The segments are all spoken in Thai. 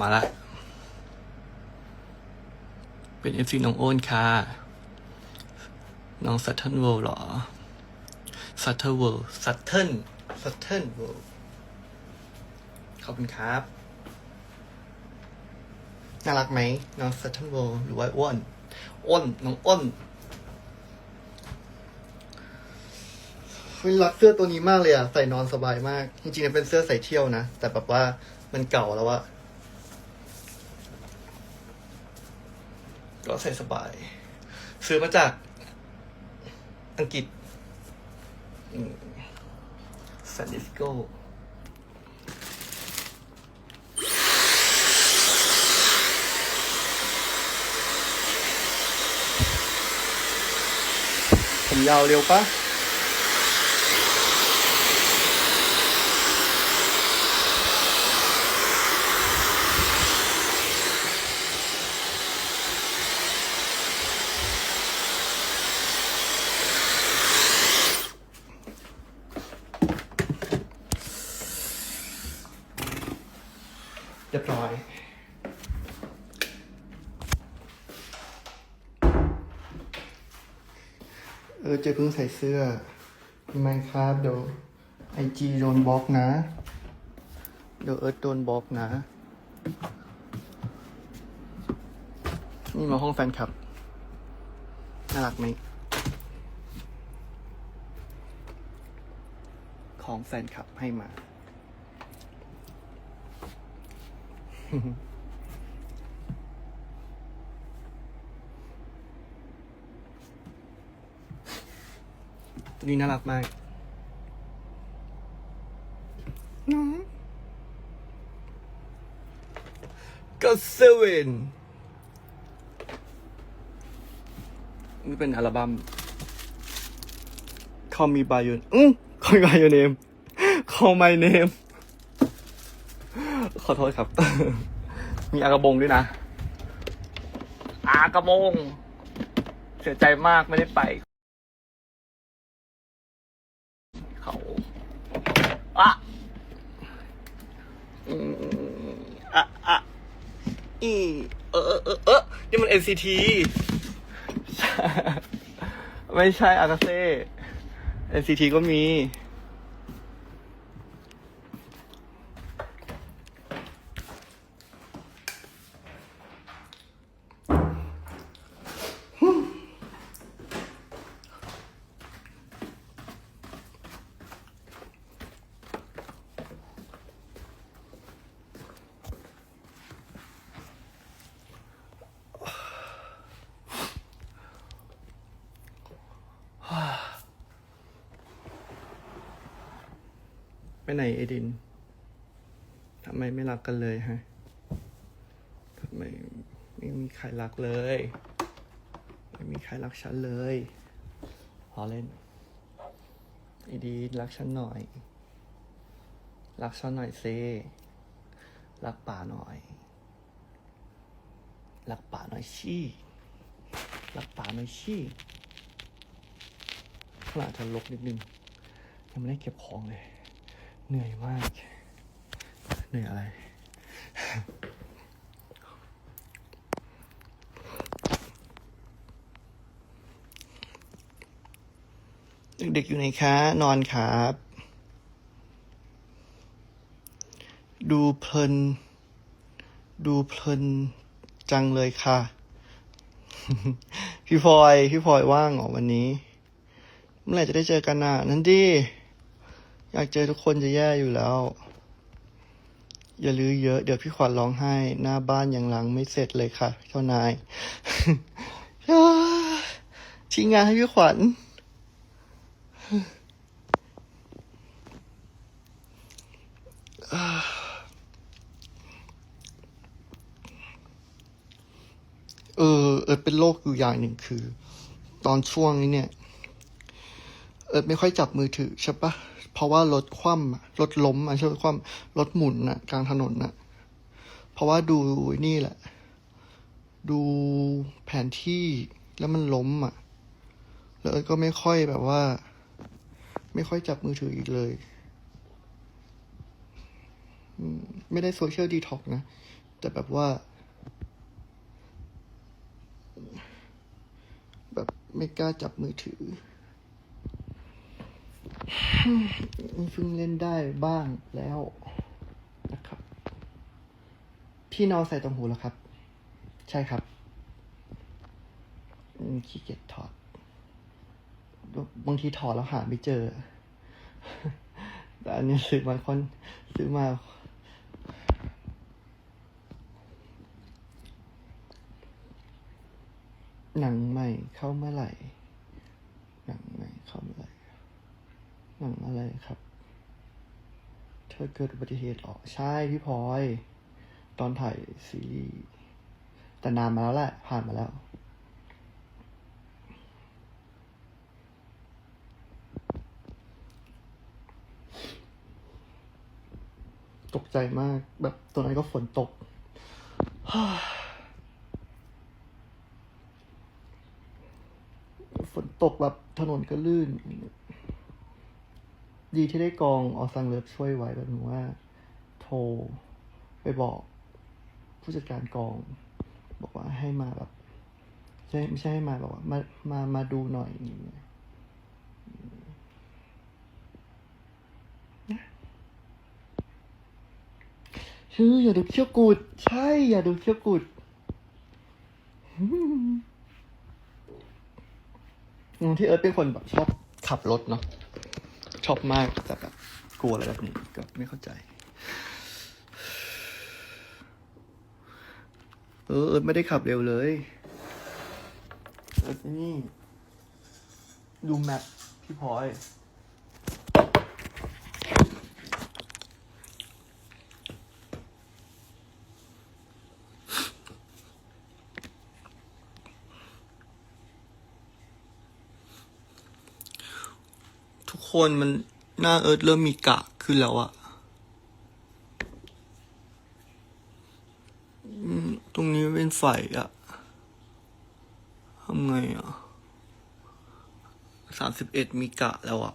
มาละ เป็นเอฟซีน้องโอนค่ะ น้องซัตเทิลเวิลด์เหรอซัตเทิลเวิลด์ซัตเทิลซัตเทิลเวิลด์ขอบคุณครับ น่ารักไหม น้องซัตเทิลเวิลด์หรือว่าอ้วนอ้น น้องอ้นรักเสื้อตัวนี้มากเลยอะใส่นอนสบายมาก จริงๆมันเป็นเสื้อใส่เที่ยวนะ แต่แบบว่ามันเก่าแล้วอะ ก็ใส่สบาย ซื้อมาจากอังกฤษซานดิสโกผมยาวเร็วปะ ออเจเพิ่งใส่เสื้อไม่ครับเดี๋ยวไอจีโดนบล็อกนะ เดี๋ยวเอิร์ธโดนบล็อกนะ นี่มาห้องแฟนคลับ น่ารักไหม ของแฟนคลับให้มา นี้น่ารักมากน้องก็เซเว่นนี่เป็นอัลบั้ม Call Me By Your อืม Call Me By Your Name Call My Name ขอโทษครับ มีอากระบงด้วยนะ อากระบง เสียใจมากไม่ได้ไป เขาอะอืมอะอะอีเออเออเออเออนี่มัน NCT ไม่ใช่อากาเซ่ NCT ก็มี ไปไหนเอดินทำไมไม่รักกันเลยฮะทำไมไม่มีใครรักเลย ไม่มีใครรักฉันเลยพอเล่นไอดีนรักฉันหน่อย รักฉันหน่อยเซรักป่าหน่อย รักป่าหน่อยชี่รักป่าหน่อยชี่ข้างหลังเธอลกนิดนึงยังไม่ได้เก็บของเลย เหนื่อยมาก เหนื่อยอะไร เด็กๆอยู่ไหนคะ นอนครับ ดูเพลิน ดูเพลินจังเลยค่ะ พี่พลอย พี่พลอยว่างเหรอวันนี้ เมื่อไหร่จะได้เจอกันน่ะ นั่นดิ อยากเจอทุกคนจะแย่อยู่แล้ว อย่าลือเยอะ เดี๋ยวพี่ขวัญร้องไห้ หน้าบ้านยังหลังไม่เสร็จเลยค่ะ เจ้านายทิ้งงานให้พี่ขวัญเออ เอิร์ธเป็นโรคอยู่อย่างหนึ่งคือ ตอนช่วงนี้เนี่ย เอิร์ธไม่ค่อยจับมือถือใช่ปะ เพราะว่ารถคว่ำรถล้มอะใช่ไหมคว่ำรถหมุนอะกลางถนนอะเพราะว่าดูนี่แหละ ดูแผนที่แล้วมันล้มอะ แล้วก็ไม่ค่อยแบบว่า ไม่ค่อยจับมือถืออีกเลยไม่ได้โซเชียลดีท็อกนะ แต่แบบว่า แบบไม่กล้าจับมือถือ เพิ่งเล่นได้บ้างแล้วนะครับ พี่นอใส่ตรงหูแล้วครับ ใช่ครับขี้เกียจถอด บางทีถอดแล้วหาไม่เจอ แต่อันนี้ซื้อมาคอนซื้อมาหนังใหม่เข้าเมื่อไหร่ หนังใหม่เข้าเมื่อไหร่ หนังอะไรครับ เธอเกิดอุบัติเหตุเหรอใช่พี่พลอย ตอนถ่ายซีรีส์แต่นานมาแล้วแหละ ผ่านมาแล้ว ตกใจมาก แบบตอนนั้นก็ฝนตกฝนตกแบบถนนก็ลื่น ดีที่ได้กองออซังเลิฟช่วยไว้แบบว่า โทร ไปบอกผู้จัดการกอง บอกว่าให้มาแบบใช่ไม่ใช่ให้มาบอกว่ามามามาดูหน่อยอย่างเงี้ยชื่ออย่าดูเขี้ยวกุด ใช่ อย่าดูเขี้ยวกุดอืมที่เอิร์ธเป็นคนแบบชอบขับรถเนาะ ชอบมากแต่แบบกลัวอะไรแบบนี้ก็ไม่เข้าใจ เออ ไม่ได้ขับเร็วเลยเอิร์ธนี่ ดูแมพพี่พลอย คนมันหน้าเอิร์ธเริ่มมีกะขึ้นแล้วอะตรงนี้เป็นไฟอะทำไงอะสามสิบเอ็ดมีกะแล้วอะ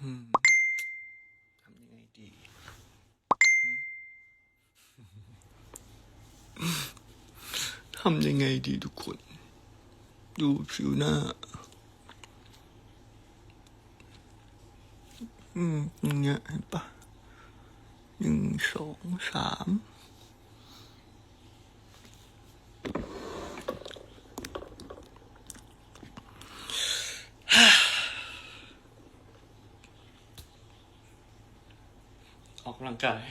อืมทำยังไงดีอืม ทำยังไงดีทุกคน ดูผิวหน้า อืมตรงเนี้ยเห็นปะหนึ่งสองสามออกกำลังกาย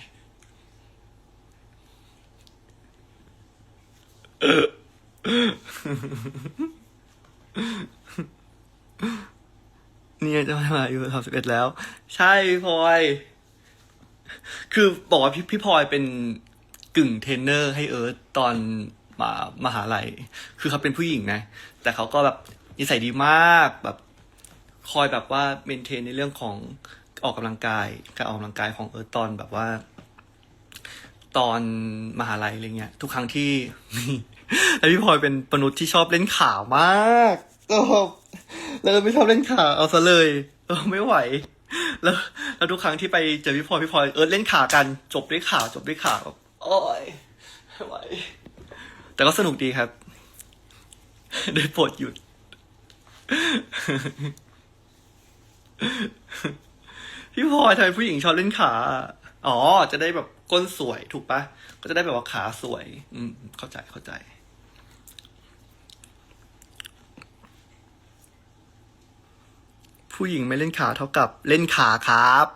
เนี่ยจะมาอายุสามสิบเอ็ดแล้ว ใช่พี่พลอย คือบอกว่าพี่พี่พลอยเป็นกึ่งเทรนเนอร์ให้เอิร์ธตอนมามหาลัย คือเขาเป็นผู้หญิงนะ แต่เขาก็แบบนิสัยดีมากแบบคอยแบบว่าเมนเทนในเรื่องของออกกำลังกาย การออกกำลังกายของเอิร์ธตอนแบบว่า ตอนมหาลัยอะไรเงี้ย ทุกครั้งที่ แล้วพี่พลอยเป็นมนุษย์ที่ชอบเล่นข่าวมากก็แล้วไม่ชอบเล่นข่าวเอาซะเลยเออไม่ไหว แล้วแล้วทุกครั้งที่ไปเจอพี่พลอยพี่พลอยเออเล่นข่าวกันจบด้วยข่าวจบด้วยข่าวแบบโอ้ยไม่ไหว แต่ก็สนุกดีครับ ได้โปรดหยุด พี่พลอยทำไมผู้หญิงชอบเล่นขา อ๋อ จะได้แบบก้นสวยถูกปะ ก็จะได้แบบว่าขาสวย อืม เข้าใจเข้าใจ ผู้หญิงไม่เล่นขาเท่ากับเล่นขาครับ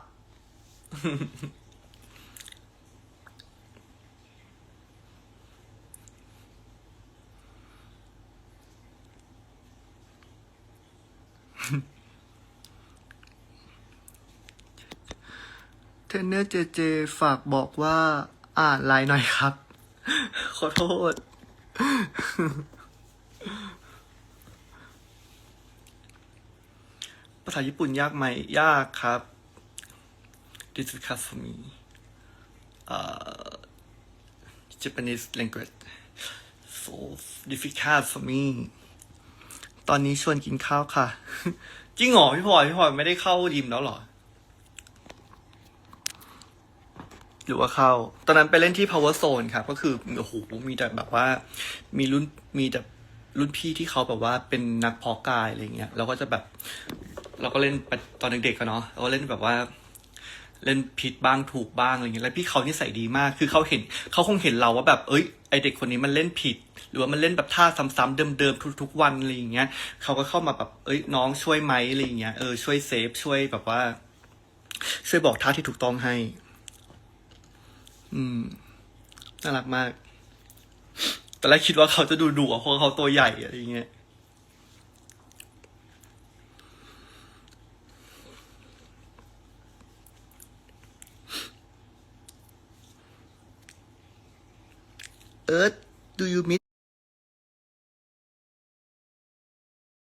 เทรนเนอร์เจเจฝากบอกว่า อ่านไลน์หน่อยครับ ขอโทษ ภาษาญี่ปุ่นยากไหมยากครับ difficult for me uh, Japanese language so difficult for me ตอนนี้ชวนกินข้าวค่ะ จริงเหรอพี่พลอยพี่พลอยไม่ได้เข้ายิมแล้วเหรอ หรือว่าเข้า ตอนนั้นไปเล่นที่ power zone ครับ ก็คือโอ้โหมีแต่แบบว่า มีรุ่นมีแต่รุ่นพี่ที่เขาแบบว่าเป็นนักเพอกายอะไรเงี้ยเราก็จะแบบ เราก็เล่นตอนเด็กๆกันเนาะเราก็เล่นแบบว่า เล่นผิดบ้างถูกบ้างอะไรเงี้ยแล้วพี่เขานิสัยดีมาก คือเขาเห็นเขาคงเห็นเราว่าแบบเอ้ยไอเด็กคนนี้มันเล่นผิด หรือว่ามันเล่นแบบท่าซ้ำๆเดิมๆทุกๆวันอะไรอย่างเงี้ยเขาก็เข้ามาแบบเอ้ยน้องช่วยไหมอะไรอย่างเงี้ยเออช่วยเซฟช่วยแบบว่า ช่วยบอกท่าที่ถูกต้องให้ อืมน่ารักมากตอนแรกคิดว่าเขาจะดูดุอะเพราะเขาตัวใหญ่อะไรอย่างเงี้ย Earth do you miss